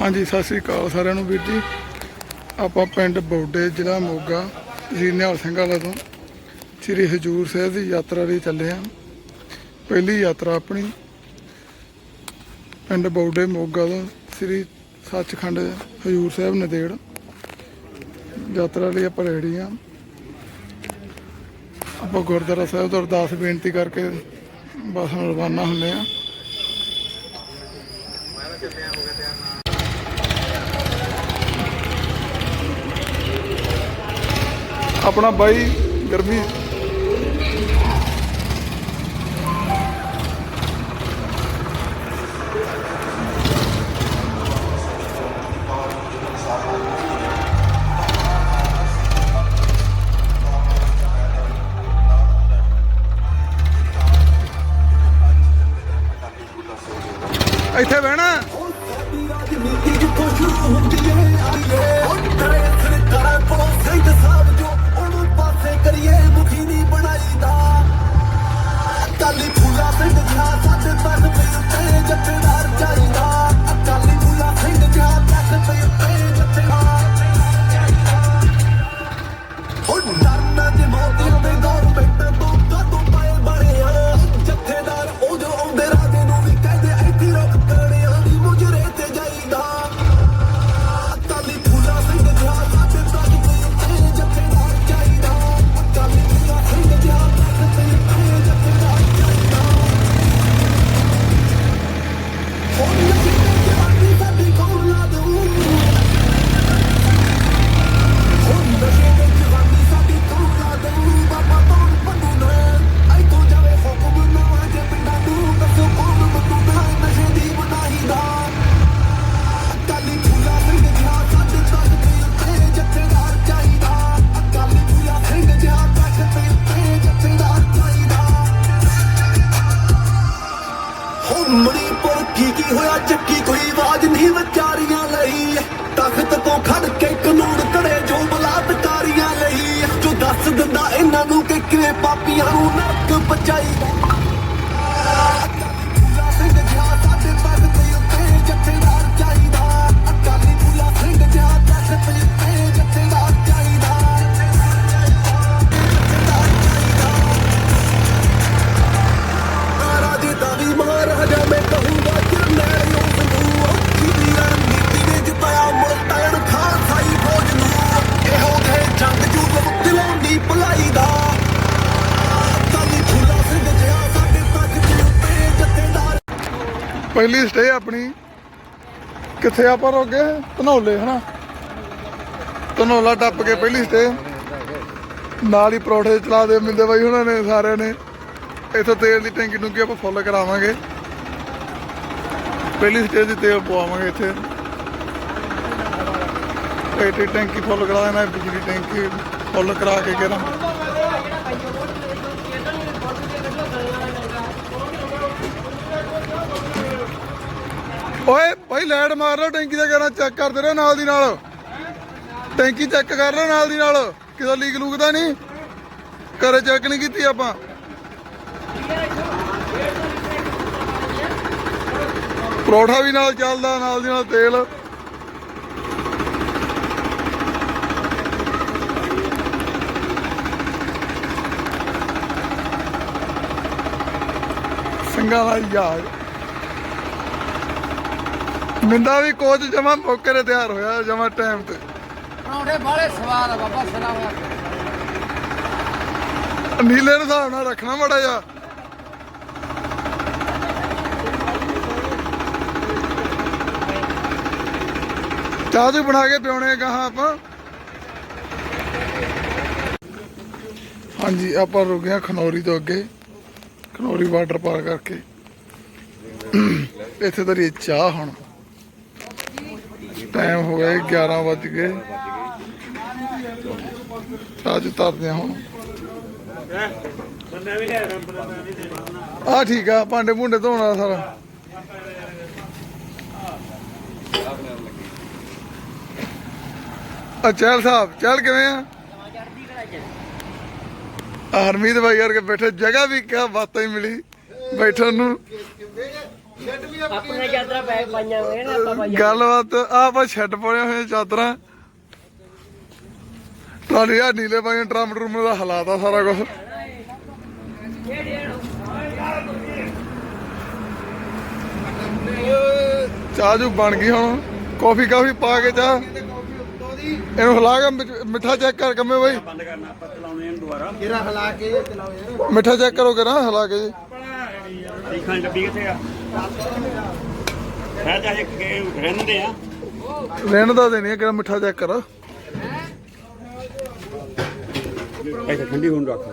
ਹਾਂਜੀ, ਸਤਿ ਸ੍ਰੀ ਅਕਾਲ ਸਾਰਿਆਂ ਨੂੰ ਵੀਰ ਜੀ। ਆਪਾਂ ਪਿੰਡ ਬੌਡੇ, ਜ਼ਿਲ੍ਹਾ ਮੋਗਾ, ਜੀ ਨਿਹਾਲ ਸਿੰਘ ਵਾਲਾ ਤੋਂ ਸ੍ਰੀ ਹਜੂਰ ਸਾਹਿਬ ਦੀ ਯਾਤਰਾ ਲਈ ਚੱਲੇ ਹਾਂ ਪਹਿਲੀ ਯਾਤਰਾ ਆਪਣੀ ਪਿੰਡ ਬੌਡੇ, ਮੋਗਾ ਤੋਂ ਸ੍ਰੀ ਸੱਚਖੰਡ ਹਜੂਰ ਸਾਹਿਬ ਨਦੇੜ ਯਾਤਰਾ ਲਈ ਆਪਾਂ ਰੈਡੀ ਹਾਂ ਆਪਾਂ ਗੁਰਦੁਆਰਾ ਸਾਹਿਬ ਤੋਂ ਅਰਦਾਸ ਬੇਨਤੀ ਕਰਕੇ ਬੱਸ ਨੂੰ ਰਵਾਨਾ ਹੁੰਦੇ ਹਾਂ ਆਪਣਾ ਬਾਈ ਗਰਮੀ ਕਿਵੇਂ ਪਾਪੀਆਂ ਨੂੰ ਨਰਕ ਬਚਾਈ ਪਹਿਲੀ ਸਟੇ ਆਪਣੀ ਕਿੱਥੇ ਆਪਾਂ ਰੋਗੇ ਧਨੌਲੇ, ਹਨਾ? ਧਨੌਲਾ ਟੱਪ ਕੇ ਪਹਿਲੀ ਸਟੇ ਨਾਲ ਹੀ ਪਰੌਠੇ ਚਲਾ ਦੇ ਮਿੰਦੇ ਬਾਈ ਉਹਨਾਂ ਨੇ, ਸਾਰਿਆਂ ਨੇ। ਇੱਥੇ ਤੇਲ ਦੀ ਟੈਂਕੀ ਟੁੰਕੀ ਆਪਾਂ ਫੁੱਲ ਕਰਾਵਾਂਗੇ। ਪਹਿਲੀ ਸਟੇ ਦੀ ਤੇਲ ਪਵਾਵਾਂਗੇ ਇੱਥੇ। ਪੇਟੀ ਟੈਂਕੀ ਫੁੱਲ ਕਰਾ ਦੇਣਾ, ਬਿਜਲੀ ਟੈਂਕੀ ਫੁੱਲ ਕਰਾ ਕੇ ਕਿਹੜਾ? ਓਏ ਭਾਈ ਲਾਈਟ ਮਾਰ ਲਓ, ਟੈਂਕੀ ਦਾ ਕਿਹੜਾ ਚੈੱਕ ਕਰਦੇ ਰਹੋ ਨਾਲ ਦੀ ਨਾਲ। ਟੈਂਕੀ ਚੈੱਕ ਕਰ ਲਓ ਨਾਲ ਦੀ ਨਾਲ। ਕਿਤੇ ਲੀਕ ਲੂਕਦਾ ਨਹੀਂ। ਘਰੇ ਚੈੱਕ ਨਹੀਂ ਕੀਤੀ ਆਪਾਂ। ਪਰੌਠਾ ਵੀ ਨਾਲ ਚੱਲਦਾ, ਨਾਲ ਦੀ ਨਾਲ ਤੇਲ। ਸਿੰਘਾਂ ਦਾ ਯਾਰ। ਮਿੰਦਾ ਵੀ ਕੋਚ ਜਮਾ ਮੌਕੇ ਤੇ ਤਿਆਰ ਹੋਇਆ ਜਮਾ ਟਾਈਮ ਤੇ। ਪਰੌਂਠੇ ਬਾਲੇ ਸਵਾਦ ਆ ਬਾਬਾ ਸਲਾਮ ਨੀਲੇ ਨੂੰ ਹਿਸਾਬ ਨਾਲ ਰੱਖਣਾ ਮੜਾ ਜਾ ਚਾਹ ਤੂੰ ਬਣਾ ਕੇ ਪਿਉਣੇ ਕਹਾ ਆਪਾਂ। ਹਾਂਜੀ ਆਪਾਂ ਰੁਕ ਗਏ ਖਨੌਰੀ ਤੋਂ ਅੱਗੇ। ਖਨੌਰੀ ਵਾਟਰ ਪਾਰ ਕਰਕੇ। ਇੱਥੇ ਤਰੀ ਚਾਹ ਹੁਣ। ਟਾਈਮ ਹੋ ਗਿਆ 11 ਵੱਜ ਗਏ। ਚਾਹ ਤਰਦੇ ਹੁਣ। ਆ ਠੀਕ ਆ, ਭਾਂਡੇ ਭੁੰਡੇ ਧੋਣ ਵਾਲਾ ਸਾਰਾ। ਆ ਚਹਿਲ ਸਾਹਿਬ, ਚਹਿਲ ਕਿਵੇਂ ਆ? ਹਰਮੀਤ ਭਾਈ ਕਰਕੇ ਬੈਠੇ, ਜਗ੍ਹਾ ਵੀ ਕਿਆ ਬਾਤਾਂ ਹੀ ਮਿਲੀ ਬੈਠਣ ਨੂੰ। ਆਪਣੇ ਚਾਦਰਾਂ ਬੈਗ ਪਾਈਆਂ ਹੋਏ ਨੇ ਆਪਾਂ ਪਾਈਆਂ। ਗੱਲਬਾਤ ਆ ਆਪਾਂ ਛੱਡ ਪਾਉਣੇ ਹੋਏ ਚਾਦਰਾਂ। ਟਰਾਲੀ ਆ ਨੀਲੇ ਪਾਈਆਂ ਟਰਮ ਟਰਮ ਦਾ ਹਾਲਾਤ ਆ ਸਾਰਾ ਕੁਝ ਚਾਹ ਜੂ ਬਣ ਗਈ ਹੁਣ। ਕਾਫੀ ਕਾਫੀ ਪਾ ਕੇ ਚਾਹ। ਇਹਨੂੰ ਹਿਲਾ ਕੇ ਮਿੱਠ- ਚੈੱਕ ਕਰ ਕੰਮੇ ਬਾਈ। ਬੰਦ ਕਰਨਾ ਆਪਾਂ ਚਲਾਉਣੇ ਇਹਨੂੰ ਦੁਬਾਰਾ ਕਿਹੜਾ ਹਲਾ ਕੇ ਚਲਾਓ ਯਾਰ? ਮਿੱਠਾ ਚੈੱਕ ਕਰੋ ਕਰਾਂ ਹਿਲਾ ਕੇ ਜੀ। ਦੇਖਾਂ ਡੱਬੀ ਕਿੱਥੇ ਆ? ਹੈ ਚਾਹੇ ਕਿ ਰਹਿੰਦੇ ਆ। ਰਹਿਣ ਦਾ ਦੇਣੀ ਹੈ ਕਿਹੜਾ ਮਿੱਠਾ ਚੈੱਕ ਕਰ। ਇੱਥੇ ਠੰਡੀ ਹੋਣ ਰੱਖ।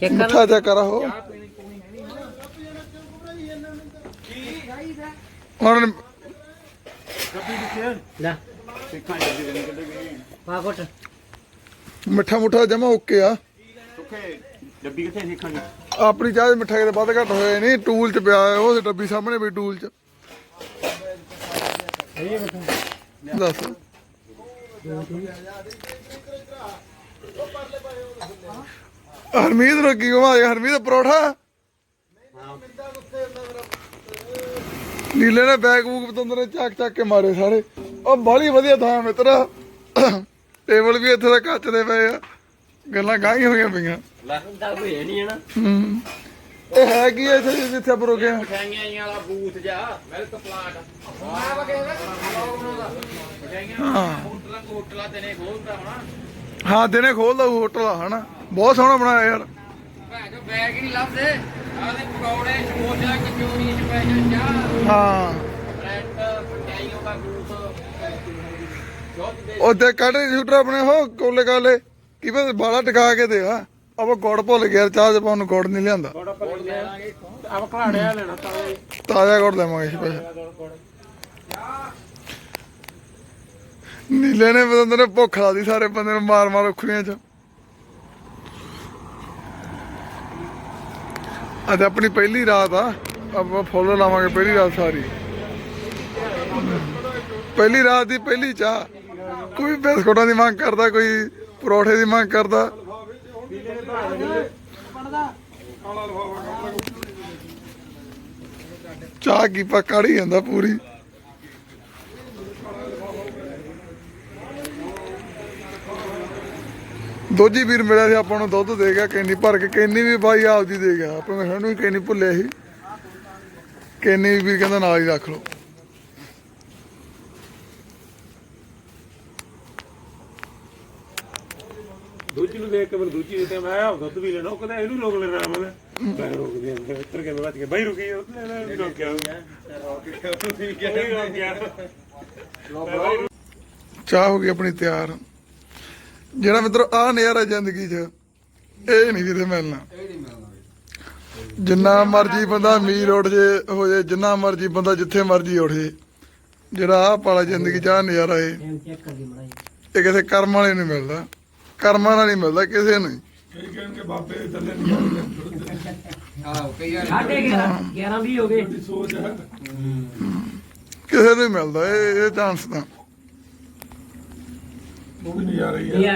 ਚੈੱਕ ਮਿੱਠਾ ਚੈੱਕ ਕਰ ਉਹ ਲੈ। ਪਾਕਟ ਮਿੱਠਾ ਮੁੱਠਾ ਜਮਾ ਓਕੇ ਆ। ਸੁੱਖੇ ਡੱਬੀ ਕਿੱਥੇ ਦੇਖਾਂਗੇ। ਆਪਣੀ ਚਾਹ 'ਚ ਮਿੱਠਾ ਕਿਤੇ ਵੱਧ ਘੱਟ ਹੋਏ ਨਹੀਂ, ਟੂਲ 'ਚ ਪਿਆ ਉਹ ਡੱਬੀ ਸਾਹਮਣੇ ਵੀ ਟੂਲ 'ਚ। ਦੱਸ। ਹਰਮੀਤ ਨੂੰ ਕੀ ਘੁਮਾ ਹਰਮੀਤ, ਪਰੋਠਾ? ਨੀਲੇ ਨੇ ਬੈਗ ਬੂਗ ਪਤੰਦਰ ਚੱਕ ਚੱਕ ਕੇ ਮਾਰੇ ਸਾਰੇ। ਉਹ ਬਾਲੀ ਵਧੀਆ ਥਾਂ ਮਿੱਤਰਾ। ਟੇਬਲ ਵੀ ਇੱਥੇ ਦਾ ਕੱਚ ਦੇ ਪਏ ਆ। ਗੱਲਾਂ ਗਾਹੀਆਂ ਹੋਈਆਂ ਪਈਆਂ। ਲੱਗਦਾ ਕੋਈ ਹੈ ਨਹੀਂ ਹੈ ਨਾ। ਹੂੰ। ਇਹ ਹੈ ਕੀ ਇੱਥੇ ਜਿੱਥੇ ਆਪਾਂ ਰੁਕੇ ਆ ਮਠਾਈਆਂ ਜੀਆਂ ਵਾਲਾ ਬੂਥ ਜਾ ਮਿਲਕ ਪਲਾਟ। ਮੈਂ ਵਗੈਰਾ ਮਠਾਈਆਂ ਹੋਟਲਾਂ ਹੋਟਲਾਂ ਤੇ ਨੇ ਖੋਲਦਾ ਹੋਣਾ। ਹਾਂ ਦਿਨੇ ਖੋਲਦਾ ਉਹ ਹੋਟਲ ਆ ਹਨਾ। ਬਹੁਤ ਸੋਹਣਾ ਬਣਾਇਆ ਯਾਰ। ਭੈਣ ਚੋ ਬੈਗ ਹੀ ਨਹੀਂ ਲੱਭਦੇ। ਆਦੇ ਪਕੌੜੇ ਸਮੋਸੇ ਕਚੋਰੀ ਸਪੈਸ਼ਲ ਚਾਹ ਹਾਂ। ਬ੍ਰੈਡ ਮਠਾਈਆਂ ਦਾ ਬੂਥ। ਦੁੱਧ ਦੇ ਉਹਦੇ ਕੱਢ ਸ਼ੂਟਰ ਆਪਣੇ ਹੋ ਕੋਲੇ ਕਾਲੇ ਪਤਾ ਬਾਲਾ ਟਿਕਾ ਕੇ ਦੇ ਆ। ਆਪਾਂ ਗੁੜ ਭੁੱਲ ਗਿਆ ਚਾਹ ਚ ਪਾਉਣ ਨੂੰ ਗੁੜ ਨਹੀਂ ਲਿਆਂਦਾ। ਆਪ ਘਾੜਿਆ ਲੈਣਾ ਤਾਂ ਤਾਜ਼ਾ ਗੁੜ ਲੈਵਾਂਗੇ ਸਪੈਸ਼ਲ ਨੀਲੇ ਨੇ ਬੰਦੇ ਨੇ ਭੁੱਖ ਲਾਦੀ ਸਾਰੇ ਬੰਦੇ ਨੂੰ ਮਾਰ ਮਾਰ ਉਖੜੀਆਂ ਚ। ਅੱਜ ਆਪਣੀ ਪਹਿਲੀ ਰਾਤ ਆ। ਆਪਾਂ ਫੁੱਲ ਲਾਵਾਂਗੇ ਪਹਿਲੀ ਰਾਤ ਸਾਰੀ। ਪਹਿਲੀ ਰਾਤ ਦੀ ਪਹਿਲੀ ਚਾਹ। ਕੋਈ ਬਿਸਕੁਟਾਂ ਦੀ ਮੰਗ ਕਰਦਾ ਕੋਈ ਪਰੌਠੇ ਦੀ ਮੰਗ ਕਰਦਾ। ਚਾਹ ਕੀ ਪਾ ਕਾੜੀ ਜਾਂਦਾ ਪੂਰੀ। ਦੋਜੀ ਵੀਰ ਮਿਲਿਆ ਸੀ, ਆਪਾਂ ਨੂੰ ਦੁੱਧ ਦੇ ਗਿਆ, ਕੈਨੀ ਭਰ ਕੇ, ਕੈਨੀ ਵੀ ਬਾਈ ਆਪਦੀ ਦੇ ਗਿਆ। ਆਪਾਂ ਮੈਂ ਵੀ ਕੈਨੀ ਭੁੱਲਿਆ ਸੀ। ਕੈਨੀ ਵੀਰ ਕਹਿੰਦਾ ਨਾਲ ਹੀ ਰੱਖ ਲਓ। ਦੂਜੀ ਨੂੰ ਦੇਖ ਕੇ ਮੈਨੂੰ ਦੂਜੀ ਦਿੱਤੇ ਮੈਂ ਆ ਦੁੱਧ ਵੀ ਲੈਣਾ, ਉਹ ਕਹਿੰਦਾ ਇਹਨੂੰ ਰੋਕ ਲੈਣਾ ਮੈਂ। ਮੈਂ ਰੋਕ ਦਿਆਂ ਉੱਤਰ ਕੇ ਬਚ ਗਿਆ ਬਾਈ ਰੁਕੀ ਉਹ ਨਹੀਂ ਰੋਕਿਆ ਰੋਕ ਗਿਆ ਚਾਹ ਹੋ ਗਈ ਆਪਣੀ ਤਿਆਰ। ਜਿਹੜਾ ਮਿੱਤਰੋ ਆ ਨਜ਼ਾਰਾ ਜ਼ਿੰਦਗੀ 'ਚ, ਇਹ ਨਹੀਂ ਕਿਤੇ ਮਿਲਣਾ। ਜਿੰਨਾ ਮਰਜ਼ੀ ਬੰਦਾ ਅਮੀਰ ਉੱਠ ਜੇ, ਹੋ ਜੇ, ਜਿੰਨਾ ਮਰਜ਼ੀ ਬੰਦਾ ਜਿੱਥੇ ਮਰਜ਼ੀ ਉੱਠ। ਜੇ ਜਿਹੜਾ ਆਹ ਪਾਲਾ ਜ਼ਿੰਦਗੀ 'ਚ ਆ ਨਜ਼ਾਰਾ ਏ ਇਹ ਕਿਸੇ ਕਰਮ ਵਾਲੇ ਨੂੰ ਮਿਲਦਾ। ਕਰਮਾਂ ਨਾਲ ਨਹੀਂ ਮਿਲਦਾ ਕਿਸੇ ਨੂੰ ਹੀ। ਆਹ ਕਈ ਵਾਰ ਸਾਢੇ 11 11 ਵੀ ਹੋ ਗਏ। ਕਿਸੇ ਨੂੰ ਹੀ ਮਿਲਦਾ ਇਹ ਇਹ ਚਾਂਸ ਤਾਂ। ਯਾਰ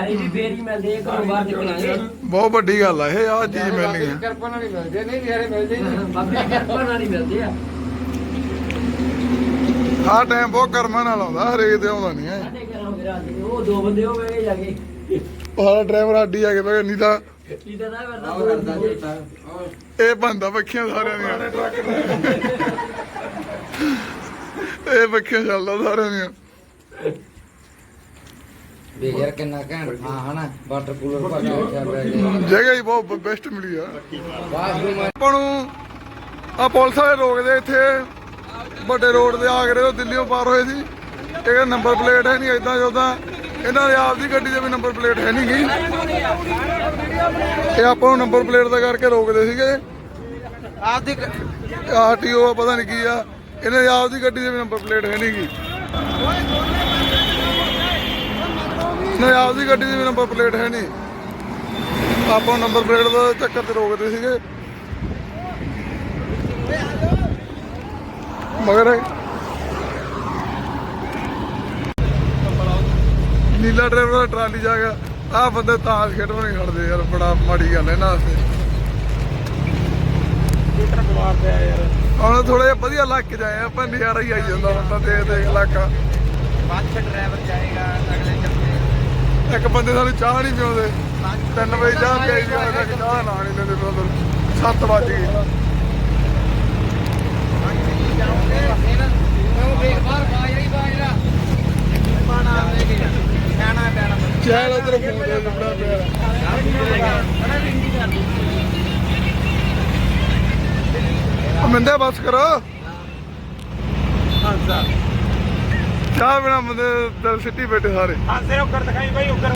ਇਹ ਵੀ ਫੇਰ ਹੀ ਮਿਲਦੇ ਆ ਘਰੋਂ ਬਾਹਰ ਨਿਕਲਾਂਗੇ ਬਹੁਤ ਵੱਡੀ ਗੱਲ ਆ ਇਹ ਆ ਚੀਜ਼ ਮਿਲਣੀ ਆ। ਕਿਰਪਾ ਨਾਲ ਹੀ ਮਿਲਦੇ ਨਹੀਂ ਯਾਰੇ ਮਿਲਦੇ ਹੀ ਨਹੀਂ। ਬਾਬੇ ਦੀ ਕਿਰਪਾ ਨਾਲ ਹੀ ਮਿਲਦੇ ਆ। ਆਹ ਟਾਈਮ ਬਹੁਤ ਕਰਮਾਂ ਨਾਲ ਆਉਂਦਾ ਹਰੇਕ ਤੇ ਆਉਂਦਾ ਨਹੀਂ ਹੈ। ਸਾਢੇ 11 ਹੋ ਗਏ ਰਾਤ ਦੇ ਉਹ ਦੋ ਬੰਦੇ ਹੋ ਗਏ ਜਾ ਕੇ ਸਾਰਾ ਡਰਾਈਵਰ ਆਡੀ ਆ ਕੇ ਬਈ ਨਹੀਂ ਤਾਂ ਇਹ ਬੰਦਾ ਬੱਖੀਆਂ ਸਾਰਿਆਂ ਦੀਆਂ। ਇਹ ਬੱਖੀਆਂ ਚੱਲਦਾ ਸਾਰਿਆਂ ਦੀਆਂ। ਵੇ ਯਾਰ ਕਿੰਨਾ ਘੈਂਟ ਹਾਂ ਹਨਾ ਵਾਟਰ ਕੂਲਰ ਭਾਗਾ ਉੱਠਿਆ ਪਿਆ ਜਗ੍ਹਾ ਹੀ ਬਹੁਤ ਬੈਸਟ ਮਿਲੀ ਆ। ਆਪਾਂ ਨੂੰ ਆ ਪੁਲਿਸ ਵਾਲੇ ਰੋਕਦੇ ਇੱਥੇ। ਵੱਡੇ ਰੋਡ ਤੇ ਆਗਰੇ ਤੋਂ ਦਿੱਲੀੋਂ ਪਾਰ ਹੋਏ ਸੀ। ਇਹ ਨੰਬਰ ਪਲੇਟ ਹੈ ਨਹੀਂ ਇਦਾਂ ਜੋਦਾਂ ਇਹਨਾਂ ਦੀ ਆਪਦੀ ਗੱਡੀ ਦੇ ਵੀ ਨੰਬਰ ਪਲੇਟ ਹੈ ਨਹੀਂ ਇਹ ਆਪਾਂ ਨੂੰ ਨੰਬਰ ਪਲੇਟ ਦਾ ਕਰਕੇ ਰੋਕਦੇ ਸੀਗੇ। ਆਪਦੀ ਆਰਟੀਓ ਆ ਪਤਾ ਨਹੀਂ ਕੀ ਆ। ਇਹਨਾਂ ਦੀ ਆਪਦੀ ਗੱਡੀ ਦੇ ਵੀ ਨੰਬਰ ਪਲੇਟ ਹੈ ਨਹੀਂ ਗੀ। ਨਹੀਂ ਆਪਦੀ ਗੱਡੀ ਦੀ ਵੀ ਨੰਬਰ ਪਲੇਟ ਹੈ ਨਹੀਂ ਆਪਾਂ ਨੂੰ ਨੰਬਰ ਪਲੇਟ ਦਾ ਚੱਕਰ ਤੇ ਰੋਕਦੇ ਸੀਗੇ। ਮਗਰ ਨੀਲਾ ਡਰਾਈਵਰ ਦਾ ਟਰਾਲੀ ਜਾ ਗਿਆ ਆ ਬੰਦੇ ਤਾਸ਼ ਖੇਡਣ ਨਹੀਂ ਖੜਦੇ ਯਾਰ ਬੜਾ ਮਾੜੀ ਗੱਲ ਹੈ ਇਹਨਾਂ ਵਾਸਤੇ ਪਿਆ ਯਾਰ। ਹੁਣ ਥੋੜਾ ਜਿਹਾ ਵਧੀਆ ਲੱਗ ਕੇ ਜਾਏ ਆਪਾਂ ਨਜ਼ਾਰਾ ਹੀ ਆਈ ਜਾਂਦਾ ਹੁਣ ਤਾਂ ਦੇਖ ਦੇਖ ਇਲਾਕਾ ਬੱਸ ਡਰਾਈਵਰ ਜਾਏਗਾ ਅਗਲੇ ਚੱਲੇ ਇੱਕ ਬੰਦੇ ਸਾਨੂੰ ਚਾਹ ਨਹੀਂ ਪਿਉਂਦੇ। 3 ਵਜੇ ਚਾਹ ਪਿਆਈ ਦੀ ਉਹਨਾਂ ਤੱਕ ਚਾਹ ਨਾ ਨਹੀਂ ਦਿੰਦੇ ਬ੍ਰਦਰ 7 ਵਜ ਗਏ। ਉਹ ਵੇਖ ਬਾਹਰ ਬਾਜਰੀ ਬਾਜਰਾ। ਪਾਣਾ ਲੈ ਉਧਰ ਫੋਨ ਦੇ ਲੁੱਟਾ ਪਿਆ। ਮਿੰਦੇ ਬਸ ਕਰੋ। ਹਾਂਸਾ ਚਾਹ ਬਿਨਾ ਬੰਦੇ ਦਿਲ ਸਿੱਟੀ ਬੈਠੇ ਸਾਰੇ। ਹਾਂਸੇ ਉੱਕਰ ਦਿਖਾਈ ਬਾਈ ਉੱਕਰ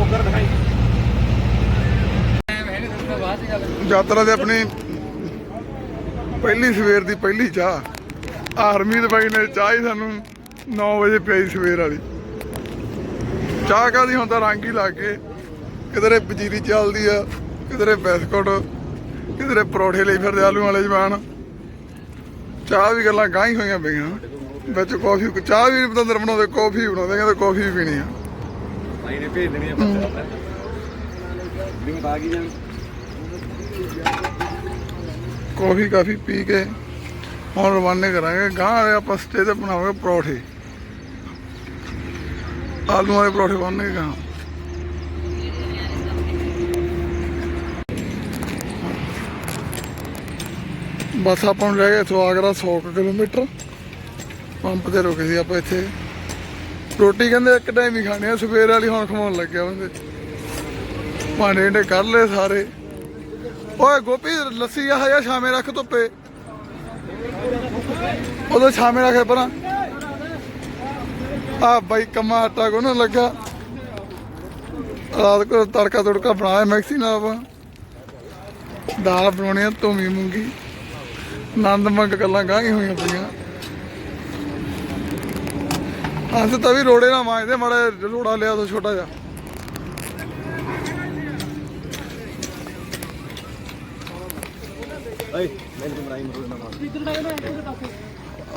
ਉੱਕਰ ਦਿਖਾਈ। ਯਾਤਰਾ ਦੇ ਆਪਣੀ ਪਹਿਲੀ ਸਵੇਰ ਦੀ ਪਹਿਲੀ ਚਾਹ। ਆਰਮੀ ਦੇ ਬਾਈ ਨੇ ਚਾਹ ਹੀ ਸਾਨੂੰ 9 ਵਜੇ ਪਿਆਈ ਸਵੇਰ ਵਾਲੀ। ਚਾਹ ਕਾਦੀ ਹੁਣ ਤਾਂ ਰੰਗ ਹੀ ਲੱਗ ਗਏ ਕਿਧਰੇ ਪਜੀਰੀ ਚੱਲਦੀ ਆ ਕਿਧਰੇ ਬਿਸਕੁਟ ਕਿਧਰੇ ਪਰੌਠੇ ਲਈ ਫਿਰਦੇ ਆਲੂ ਵਾਲੇ ਜਵਾਨ। ਚਾਹ ਵੀ ਗੱਲਾਂ ਗਾਂ ਹੀ ਹੋਈਆਂ ਪਈਆਂ। ਵਿੱਚ ਕਾਫੀ ਚਾਹ ਵੀ ਪਤੰਦਰ ਬਣਾਉਂਦੇ ਕਾਫੀ ਬਣਾਉਂਦੇ ਕਹਿੰਦੇ ਕਾਫੀ ਵੀ ਪੀਣੀ ਆ। ਭਾਈ ਨੇ ਭੇਜ ਦੇਣੀ ਆ ਗਈ ਜਾਂ ਕਾਫੀ ਕਾਫੀ ਪੀ ਕੇ ਹੁਣ ਰਵਾਨੇ ਕਰਾਂਗੇ। ਗਾਂ ਆਪਾਂ ਸਟੇ ਤੇ ਬਣਾਵਾਂਗੇ ਪਰੌਠੇ। ਆਲੂ ਵਾਲੇ ਪਰੌਠੇ ਬਣਨਗੇ ਗਾਂ। ਬਸ ਆਪਾਂ ਨੂੰ ਰਹਿ ਗਿਆ ਇੱਥੋਂ ਆਗਰਾ 100 ਕਿਲੋਮੀਟਰ। ਪੰਪ ਤੇ ਰੁਕੇ ਸੀ ਆਪਾਂ ਇੱਥੇ। ਰੋਟੀ ਕਹਿੰਦੇ ਇੱਕ ਟਾਈਮ ਹੀ ਖਾਣੀ ਆ, ਸਵੇਰ ਵਾਲੀ ਹੁਣ ਖਵਾਉਣ ਲੱਗਿਆ ਬੰਦੇ। ਭਾਂਡੇ ਡੇ ਕਰ ਲਏ ਸਾਰੇ। ਓਏ ਗੋਪੀ, ਲੱਸੀ ਆ ਜਾਂ ਸ਼ਾਮੇ ਰੱਖ ਧੁੱਪੇ। ਉਦੋਂ ਸ਼ਾਮੇ ਰੱਖੇ ਪਰਾਂ। ਆ ਬਾਈ ਕੰਮਾ ਆਟਾ ਕੋ ਨਾ ਲੱਗਾ। ਰਾਤ ਕੋ ਤੜਕਾ ਤੜਕਾ ਬਣਾਇਆ ਮੈਕਸੀ ਨਾਲ ਆਪਾਂ। ਦਾਲ ਬਣਾਉਣੀ ਆ ਧੂਮੀ ਮੂੰਗੀ। ਆਨੰਦ ਮੰਗ ਗੱਲਾਂ ਗਾਂਹੀ ਹੋਈਆਂ ਪਈਆਂ। ਅੰਤ ਤਾਂ ਵੀ ਰੋੜੇ ਨਾ ਮਾਂਜਦੇ, ਮਾੜਾ ਰੋੜਾ ਲਿਆ ਤਾਂ ਛੋਟਾ ਜਿਹਾ।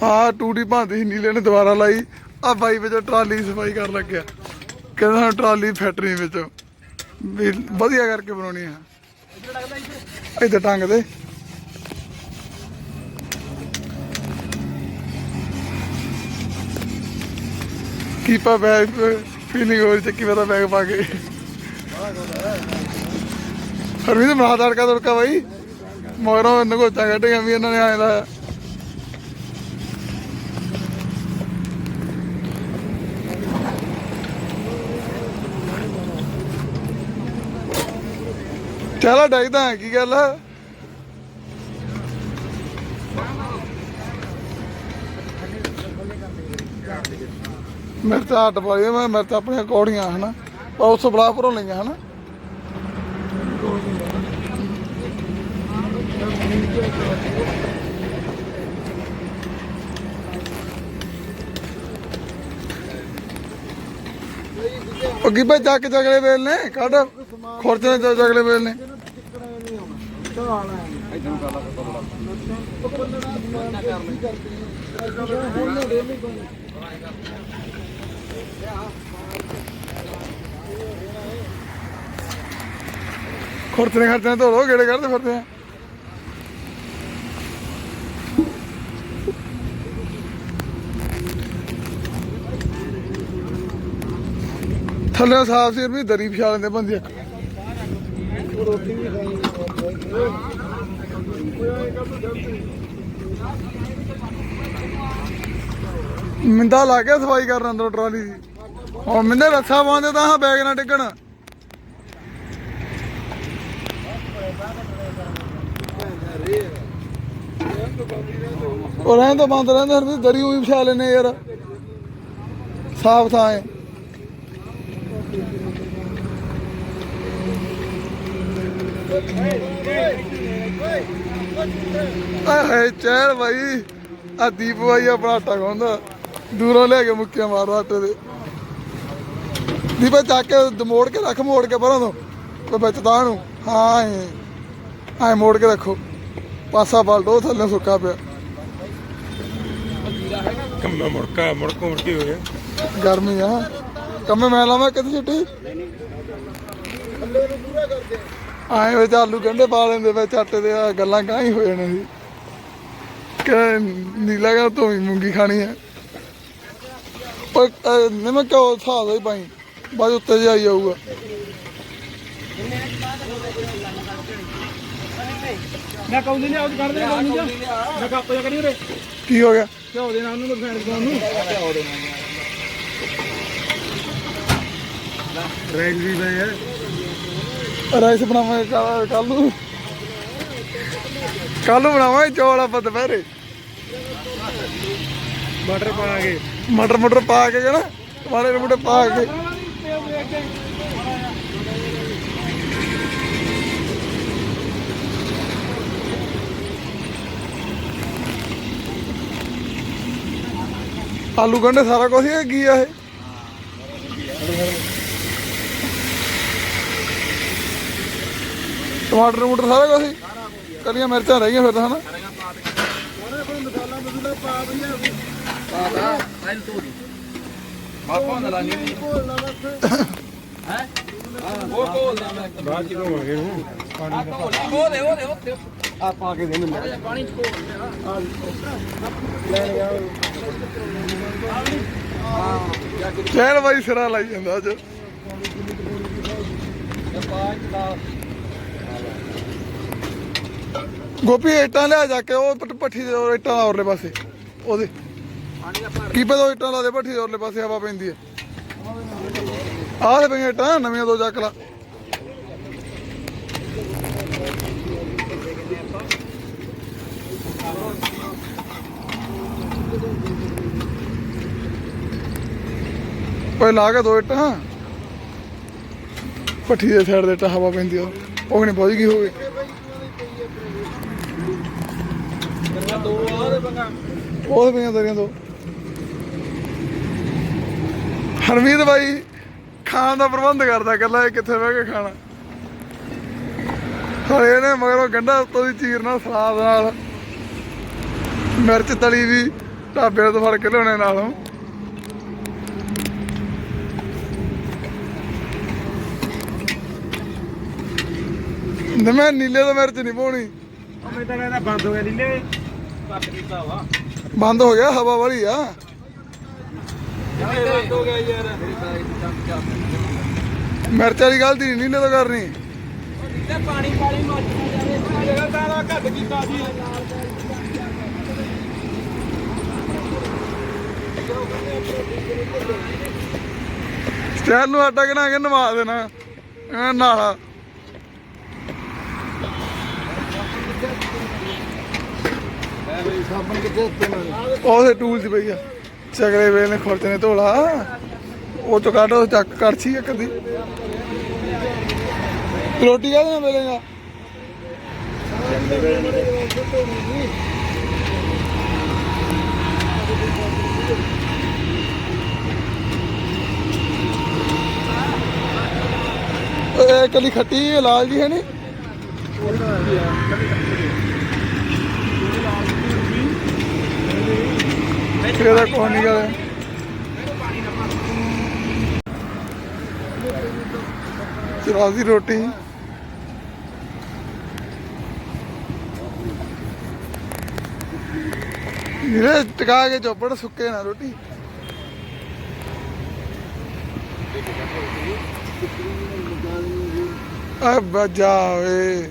ਆ ਟੂਟੀ ਭਾਂਦੀ ਸੀ ਨੀਲੇ ਨੇ ਦੁਬਾਰਾ ਲਾਈ। ਆ ਬਾਈ ਵਿੱਚ ਟਰਾਲੀ ਸਫ਼ਾਈ ਕਰਨ ਲੱਗਿਆ। ਕਹਿੰਦਾ ਸਾਨੂੰ ਟਰਾਲੀ ਫੈਕਟਰੀ ਵਿੱਚ ਵੀ ਵਧੀਆ ਕਰਕੇ ਬਣਾਉਣੀ ਆ। ਇੱਥੇ ਟੰਗ ਦੇ। ਕੀਪਾ ਬੈਗ ਫੀਲਿੰਗ ਹੋ ਚੱਕੀ ਮੇਰਾ ਬੈਗ ਪਾ ਕੇ। ਹਰਵੀਰ ਬਣਾ ਤੜਕਾ ਤੜਕਾ ਬਾਈ। ਮਗਰੋਂ ਨਗੋਚਾ ਕੱਢੀਆਂ ਵੀ ਇਹਨਾਂ ਨੇ ਆਏ ਚਲੋ ਡੈਗਦਾ ਕੀ ਗੱਲ ਆ? ਮੇਰੇ ਤਾਂ ਹੱਟ ਪਾਈ ਮੈਂ ਮੇਰੇ ਤਾਂ ਆਪਣੀਆਂ ਕੌੜੀਆਂ, ਹਨਾ? ਉਸ ਬਲਾਪੁਰੋਂ ਲਈਆਂ, ਹਨਾ? ਉਹ ਕੀ ਚੱਕ ਜਗਲੇ ਵੇਲ ਨੇ, ਕੱਢ। ਖੁਰਚਣੇ ਨੇ ਜਗਲੇ ਵੇਲ ਨੇ। ਖੁਰਚਣੇ ਖਰਚਣੇ ਧੋ ਲੋ ਗੇੜੇ ਕੱਢਦੇ ਫਿਰਦੇ ਆ ਥੱਲੇ ਸਾਫ਼ ਸਿਰ ਵੀ ਦਰੀ ਵਿਛਾ ਲੈਂਦੇ ਬੰਦੇ ਇੱਕ। ਮਿੰਦਾ ਲਾ ਕੇ ਸਫ਼ਾਈ ਕਰਨ ਅੰਦਰੋਂ ਟਰਾਲੀ ਦੀ। ਉਹ ਮਿੰਦੇ ਰੱਸਾ ਪਾਉਂਦੇ ਤਾਂ ਹਾਂ ਬੈਗ ਨਾ ਡਿੱਗਣ। ਉਹ ਰਹਿਣ ਤੋਂ ਬੰਦ ਰਹਿੰਦੇ ਹਰ ਵੀ ਦਰੀ ਵੀ ਵਿਛਾ ਲੈਨੇ ਯਾਰ। ਸਾਫ਼ ਥਾਂ ਹੈ। ਆਏ ਚੈਰ ਭਾਈ ਆ ਦੀਪ ਭਾਈ ਆਪਣਾ ਆਟਾ ਖਾਂਦਾ ਦੂਰੋਂ ਲੈ ਕੇ ਮੁੱਕੀਆਂ ਮਾਰਦਾ ਆਟੇ ਦੇ ਦੀਪਾ ਚੱਕ ਕੇ ਦਮੋੜ ਕੇ ਰੱਖ ਮੋੜ ਕੇ ਪਰਾਂ ਤੋਂ। ਕੋਈ ਤਾਂ ਨੂੰ ਹਾਂ ਐ ਮੋੜ ਕੇ ਰੱਖੋ। ਪਾਸਾ ਪਲਟੋ ਥੱਲੇ ਸੁੱਕਾ ਪਿਆ। ਕੰਮਾ ਮੁੜਕਾ ਮੁੜਕੋ ਮੁੜਕੀ ਹੋ ਗਿਆ ਗਰਮੀ ਆ। ਕੰਮੇ ਮੈਂ ਲਾਵਾਂ ਕਿਤੇ ਛੁੱਟੀ ਆਏ ਵਿੱਚ ਆਲੂ ਗੰਢੇ ਪਾ ਲੈਂਦੇ ਵਿੱਚ ਆਟੇ ਦੇ ਆਹ ਗੱਲਾਂ ਕਾਹ ਹੀ ਹੋ ਜਾਣੇ ਸੀ। ਕਿ ਨੀਲਾ ਕਾ ਤੂੰ ਵੀ ਮੂੰਗੀ ਖਾਣੀ ਹੈ। ਪਰ ਨਿਮਕ ਕਿਉਂ ਹਿਸਾਬ ਦਾ ਹੀ ਪਾਈ ਬਾਅਦ ਉੱਤੇ ਜਾਈ ਜਾਊਗਾ ਮੈਂ ਕੌਲੀ ਲਿਆ ਉਹ ਕਰ ਦੇ ਕੌਲੀ ਲਿਆ ਮੈਂ ਕੱਪ ਜਾ ਕਰੀ ਉਰੇ। ਕੀ ਹੋ ਗਿਆ? ਘਿਓ ਦੇ ਨਾਲ ਉਹਨੂੰ ਫੈਂਡ ਦੋ ਨੂੰ ਰੈਲ ਵੀ ਪਏ ਹੈ ਰਾਈਸ ਬਣਾਵਾਂਗੇ ਕੱਲ ਨੂੰ। ਕੱਲ ਨੂੰ ਬਣਾਵਾਂਗੇ ਚੌਲ ਆਪਾਂ ਦੁਪਹਿਰੇ। ਬਟਰ ਪਾ ਕੇ। ਮਟਰ ਮਟਰ ਪਾ ਕੇ ਨਾ ਟਮਾਟਰ ਟਮੂਟਰ ਪਾ ਕੇ। ਆਲੂ ਗੰਢੇ ਸਾਰਾ ਕੁਝ ਹੀ ਕੀ ਆ ਇਹ? ਟਮਾਟਰ ਟਮੂਟਰ ਸਾਰਾ ਕੁਝ ਹੀ। ਮਿਰਚਾਂ ਰਹਿ ਗਈਆਂ ਫਿਰ ਤਾਂ ਹਨਾ। ਬਾਅਦ ਚ ਘੋਵਾਂਗੇ ਹੁਣ ਆ ਪਾ ਕੇ ਦੇ ਮੈਨੂੰ ਚੈਨ ਬਾਈ ਸਿਰਾ ਲਾਈ ਜਾਂਦਾ ਅੱਜ। ਗੋਪੀ, ਇੱਟਾਂ ਲਿਆ ਜਾ ਕੇ, ਉਹ ਪ- ਭੱਠੀ ਦੇ ਉਹ ਇੱਟਾਂ ਦਾ ਔਰਲੇ ਪਾਸੇ। ਉਹਦੇ। ਕੀ ਪਤਾ ਉਹ ਇੱਟਾਂ ਲਾ ਦੇ ਭੱਠੀ ਦੇ ਔਰਲੇ ਪਾਸੇ, ਹਵਾ ਪੈਂਦੀ ਹੈ। ਆਹ ਤੇ ਪਈਆਂ ਇੱਟਾਂ, ਨਵੀਆਂ ਦੋ ਚੱਕ ਲਾ। ਓਏ, ਲਾ ਕੇ ਦੋ ਇੱਟਾਂ। ਭੱਠੀ ਦੇ ਸਾਈਡ ਦੇ ਇੱਟਾਂ, ਹਵਾ ਪੈਂਦੀ ਆ। ਉਹ ਨਹੀਂ ਪਹੁੰਚ ਗਈ ਹੋਵੇ ਉਹ ਤੇ ਪਈਆਂ ਤੇਰੀਆਂ ਦੋ। ਹਰਮੀਤ ਬਾਈ ਖਾਣ ਦਾ ਪ੍ਰਬੰਧ ਕਰਦਾ ਕੱਲਾ ਇਹ ਕਿੱਥੇ ਬਹਿ ਕੇ ਖਾਣਾ? ਹਰੇ ਨੇ ਮਗਰੋਂ ਗੰਡਾ ਉੱਤੋਂ ਦੀ ਚੀਰਨਾ ਸਲਾਦ ਨਾਲ ਮਿਰਚ ਤਲੀ ਵੀ ਢਾਬੇ ਤੋਂ ਫੜ ਕੇ ਲਿਆਉਣੇ ਨਾਲੋਂ। ਨਾ ਮੈਂ ਨੀਲੇ ਦਾ ਮਿਰਚ ਨਹੀਂ ਪਾਉਣੀ। ਉਹ ਤਾਂ ਕਹਿੰਦਾ ਬੰਦ ਹੋ ਗਿਆ ਵਾ ਬੰਦ ਹੋ ਗਿਆ, ਹਵਾ ਵਾਲੀ ਆ। ਮਿਰਚ ਵਾਲੀ ਗਲਤੀ ਨਹੀਂ ਨੀਲੇ ਕਰਨੀ ਪਾਣੀ ਪਾਣੀ ਮੱਚ ਜਾਵੇ ਤਾਂ ਘੱਟ ਕੀਤਾ ਸੀ ਸਟੈਲ ਨੂੰ ਆਟਾ ਕਿਨਾ ਕੇ ਨਵਾ ਦੇਣਾ ਨਾਲਾ। ਸਾਬਣ ਕਿੱਥੇ ਉੱਤੇ ਨਾਲ ਉਹਦੇ ਟੂਲ 'ਚ ਪਈ ਆ। ਚਗਲੇ ਵੇਲੇ ਨੇ ਖੁਰਚ ਨੇ ਧੋਲਾ। ਉਹ ਤੋਂ ਕੱਢ, ਉਹ ਚੱਕ ਕਰਛੀ ਇੱਕ ਦੀ ਰੋਟੀ ਕਾਹਦੇ ਨਾਲ? ਮਿਲੇਗਾ ਇਹ ਕਲੀ ਖੱਟੀ ਲਾਲ ਜੀ ਹੈ ਨੀ ਇਹਦਾ ਕੋਈ ਨਹੀਂ ਗੱਲ। ਚਰਾ ਦੀ ਰੋਟੀ। ਇਹ ਟਕਾ ਕੇ ਚੋਪੜ ਸੁੱਕੇ ਨਾ ਰੋਟੀ। ਆ ਬਜਾ ਵੇ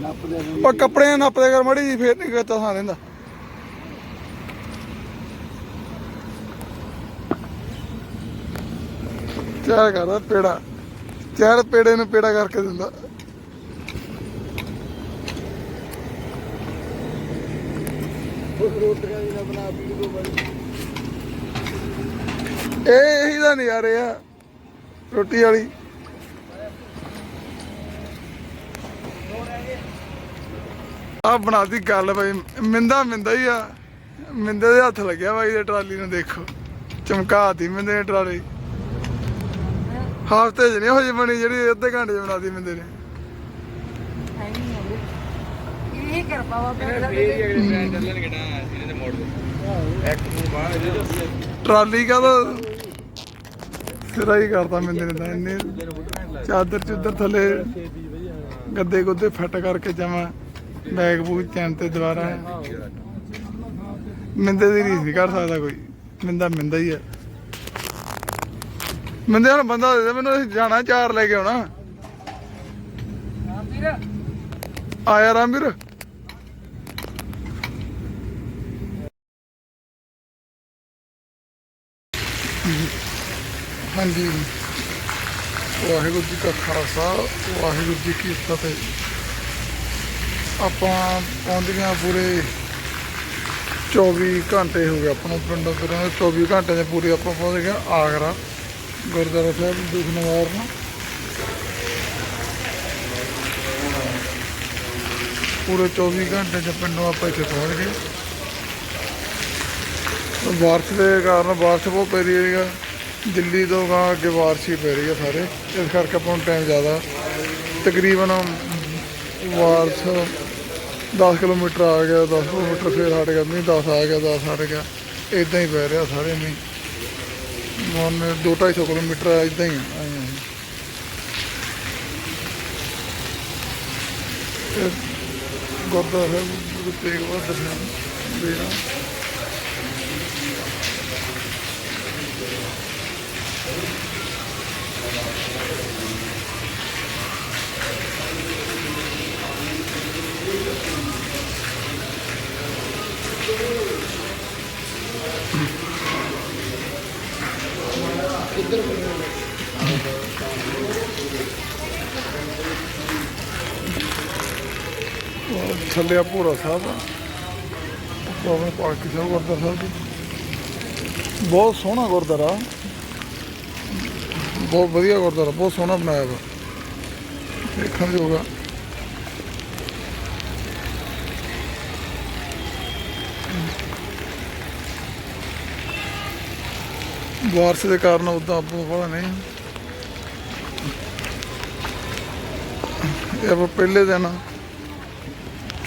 ਉਹ ਕੱਪੜੇ ਨੱਪਦੇ ਕਰ, ਮੜੀ ਜੀ ਫੇਰ ਨਹੀਂ ਕਰਤਾ ਸਾਂ ਦਿੰਦਾ। ਚਾਹ ਕਰਦਾ ਪੇੜਾ। ਚਾਰ ਪੇੜੇ ਨੂੰ ਪੇੜਾ ਕਰਕੇ ਦਿੰਦਾ। ਇਹ ਇਹੀ ਦਾ ਨਜ਼ਾਰੇ ਆ, ਰੋਟੀ ਵਾਲੀ। ਆ ਬਣਾਦੀ ਗੱਲ ਬਈ ਮਿੰਦਾ ਮਿੰਦਾ ਹੀ ਆ। ਮਿੰਦੇ ਦੇ ਹੱਥ ਲੱਗਿਆ ਬਾਈ ਦੇ ਟਰਾਲੀ ਨੂੰ ਦੇਖੋ। ਚਮਕਾਤੀ ਮਿੰਦੇ ਨੇ ਟਰਾਲੀ। ਹਫ਼ਤੇ 'ਚ ਨਹੀਂ ਹੋ ਜੀ ਬਣੀ ਜਿਹੜੀ ਅੱਧੇ ਘੰਟੇ 'ਚ ਬਣਾਦੀ ਮਿੰਦੇ ਨੇ। ਇਹ ਟਰਾਲੀ ਕਾ ਤਾਂ। ਸਿਰਾ ਹੀ ਕਰਤਾ ਮਿੰਦੇ ਨੇ ਤਾਂ ਇੰਨੇ। ਚਾਦਰ ਚੁੱਦਰ ਥੱਲੇ ਗੱਦੇ ਗੁੱਦੇ ਫਿੱਟ ਕਰਕੇ ਜਾਵਾਂ ਬੈਗ ਬੂਗ ਚੈਨ ਤੇ ਦੁਬਾਰਾ। ਮਿੰਦੇ ਦੀ ਰੀਸ ਨਹੀਂ ਕਰ ਸਕਦਾ ਕੋਈ। ਮਿੰਦਾ ਮਿੰਦਾ ਹੀ ਹੈ ਮਿੰਦੇ ਹੁਣ ਬੰਦਾ ਦੇ ਦੇ ਮੈਨੂੰ ਅਸੀਂ ਜਾਣਾ ਚਾਰ ਲੈ ਕੇ ਆਉਣਾ। ਆਇਆ ਰਾਮਵੀਰ। ਹਾਂਜੀ। ਵਾਹਿਗੁਰੂ ਜੀ ਕਾ ਖਾਲਸਾ ਵਾਹਿਗੁਰੂ ਜੀ ਕੀ ਫਤਿਹ। ਆਪਾਂ ਪਹੁੰਚ ਗਏ ਹਾਂ ਪੂਰੇ 24 ਘੰਟੇ ਹੋ ਗਏ ਆਪਾਂ ਨੂੰ ਪਿੰਡੋਂ ਤੁਰੇ ਨੂੰ 24 ਘੰਟੇ ਦੇ ਪੂਰੇ ਆਪਾਂ ਪਹੁੰਚ ਗਏ ਆਗਰਾ, ਗੁਰਦੁਆਰਾ ਸਾਹਿਬ ਦੁਖਨਵਾਰ ਨੂੰ ਪੂਰੇ 24 ਘੰਟੇ ਚ ਪਿੰਡੋਂ ਆਪਾਂ ਇੱਥੇ ਪਹੁੰਚ ਗਏ। ਬਾਰਿਸ਼ ਦੇ ਕਾਰਨ ਬਾਰਿਸ਼ ਬਹੁਤ ਪੈ ਰਹੀ ਹੈਗਾ ਦਿੱਲੀ ਤੋਂ ਗਾਂ ਅੱਗੇ ਬਾਰਿਸ਼ ਹੀ ਪੈ ਰਹੀ ਹੈ ਸਾਰੇ। ਇਸ ਕਰਕੇ ਆਪਾਂ ਨੂੰ ਟਾਈਮ ਜ਼ਿਆਦਾ। ਤਕਰੀਬਨ ਵਾਰਸ਼ 10 ਕਿਲੋਮੀਟਰ ਆ ਗਿਆ 10 ਕਿਲੋਮੀਟਰ ਫੇਰ ਹਟ ਗਿਆ ਨਹੀਂ 10 ਆ ਗਿਆ 10 ਹਟ ਗਿਆ। ਇਦਾਂ ਹੀ ਪੈ ਰਿਹਾ ਸਾਰੇ ਨਹੀਂ ਮਨ 2-250 ਕਿਲੋਮੀਟਰ ਇਦਾਂ ਹੀ ਆਏ ਹਾਂ ਇਹ ਗੁਰਦੁਆਰਾ ਸਾਹਿਬ, ਗੁਰੂ ਤੇਗ ਬਹਾਦਰ ਸਾਹਿਬ ਦੇ ਥੱਲੇ ਆ ਭੋਰਾ ਸਾਹਿਬ। ਬਾਬਾ ਪਾਲਕੀ ਗੁਰਦੁਆਰਾ ਸਾਹਿਬ ਜੀ। ਬਹੁਤ ਸੋਹਣਾ ਗੁਰਦੁਆਰਾ। ਬਹੁਤ ਵਧੀਆ ਗੁਰਦੁਆਰਾ, ਬਹੁਤ ਸੋਹਣਾ ਬਣਾਇਆ ਵਾ। ਦੇਖਣ ਜੋਗਾ ਬਾਰਿਸ਼ ਦੇ ਕਾਰਨ ਉਦਾਂ ਆਪੋ ਬੜਾ ਨਹੀਂ। ਇਹ ਪਹਿਲੇ ਦਿਨ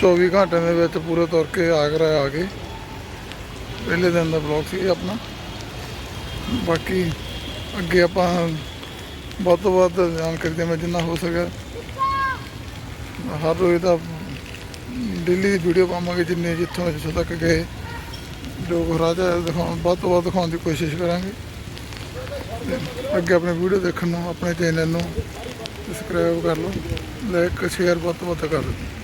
24 ਘੰਟਿਆਂ ਦੇ ਵਿੱਚ ਪੂਰੇ ਤੁਰ ਕੇ ਆਗਰਾ ਆ ਗਏ। ਪਹਿਲੇ ਦਿਨ ਦਾ ਬਲੌਗ ਸੀ ਆਪਣਾ। ਬਾਕੀ ਅੱਗੇ ਆਪਾਂ ਵੱਧ ਤੋਂ ਵੱਧ ਜਾਣਕਾਰੀ ਦੇਵਾਂ ਜਿੰਨਾ ਹੋ ਸਕਿਆ। ਹਰ ਰੋਜ਼ ਦਾ ਡੇਲੀ ਦੀ ਵੀਡੀਓ ਪਾਵਾਂਗੇ ਜਿੰਨੇ ਜਿੱਥੋਂ ਜਿੱਥੋਂ ਤੱਕ ਗਏ। ਜੋ ਰਾਜਾ ਦਿਖਾਉਣ, ਵੱਧ ਤੋਂ ਵੱਧ ਦਿਖਾਉਣ ਦੀ ਕੋਸ਼ਿਸ਼ ਕਰਾਂਗੇ। ਅੱਗੇ ਆਪਣੇ ਵੀਡੀਓ ਦੇਖਣ ਨੂੰ, ਆਪਣੇ ਚੈਨਲ ਨੂੰ ਸਬਸਕ੍ਰਾਈਬ ਕਰ ਲਓ। ਲਾਈਕ ਸ਼ੇਅਰ ਵੱਧ ਤੋਂ ਵੱਧ ਕਰ ਦਿਓ।